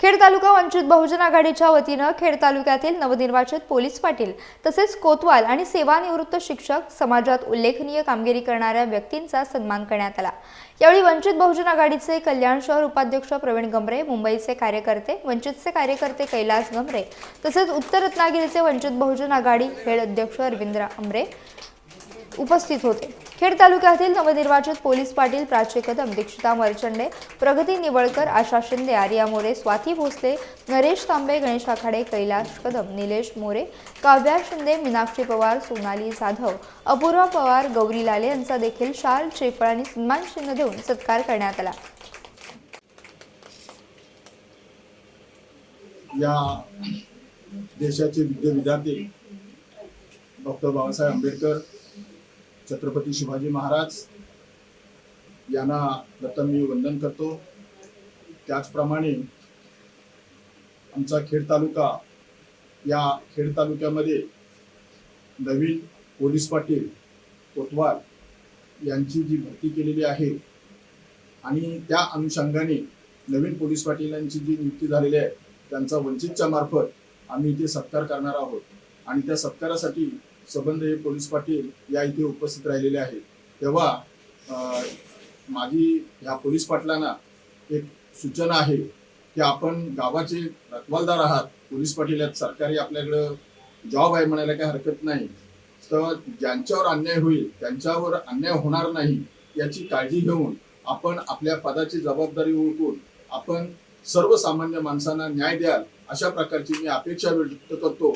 खेड तालुका वंचित बहुजन आघाडीच्या वतीनं खेड तालुक्यातील नवनिर्वाचित पोलीस पाटील तसेच कोतवाल आणि सेवानिवृत्त शिक्षक समाजात उल्लेखनीय कामगिरी करणाऱ्या व्यक्तींचा सन्मान करण्यात आला. यावेळी वंचित बहुजन आघाडीचे कल्याण शहर उपाध्यक्ष प्रवीण गमरे मुंबईचे कार्यकर्ते वंचितचे कार्यकर्ते कैलास गमरे तसेच उत्तर रत्नागिरीचे वंचित बहुजन आघाडी खेड अध्यक्ष रवींद्र अमरे उपस्थित होते. खेड तालुक्यातील नवनिर्वाचित पोलीस पाटील प्राची कदम दीक्षिता मरचंडे प्रगती निवळकर आशा शिंदे आर्या मोरे स्वाती भोसले नरेश तांबे गणेश आखाडे कैलाश कदम निलेश मोरे काव्या शिंदे मीनाक्षी पवार सोनाली जाधव अपूर्वा पवार गौरी लाले यांचा देखील शाल श्रीफळ आणि सन्मानचिन्ह देऊन सत्कार करण्यात आला. या देशाचे विद्य विद्यार्थी डॉक्टर बाबासाहेब आंबेडकर छत्रपती शिवाजी महाराज यांना प्रथम मी वंदन करतो. त्याचप्रमाणे आमचा खेड तालुका या खेड तालुक्यामध्ये नवीन पोलीस पाटील कोतवाल यांची जी भरती केलेली आहे आणि त्या अनुषंगाने नवीन पोलीस पाटीलांची जी नियुक्ती झालेली आहे त्यांचा वंचितच्या मार्फत आम्ही इथे सत्कार करणार आहोत. आणि त्या सत्कारासाठी सबंध हे पोलीस पाटील या इथे उपस्थित राहिलेले आहेत. तेव्हा माझी ह्या पोलीस पाटलांना एक सूचना आहे की आपण गावाचे रखवालदार आहात पोलीस पाटील आहेत सरकारी आपल्याकडं जॉब आहे म्हणायला काही हरकत नाही. तर ज्यांच्यावर अन्याय होईल त्यांच्यावर अन्याय होणार नाही याची काळजी घेऊन आपण आपल्या पदाची जबाबदारी ओळखून आपण सर्वसामान्य माणसांना न्याय द्याल अशा प्रकारची मी अपेक्षा व्यक्त करतो.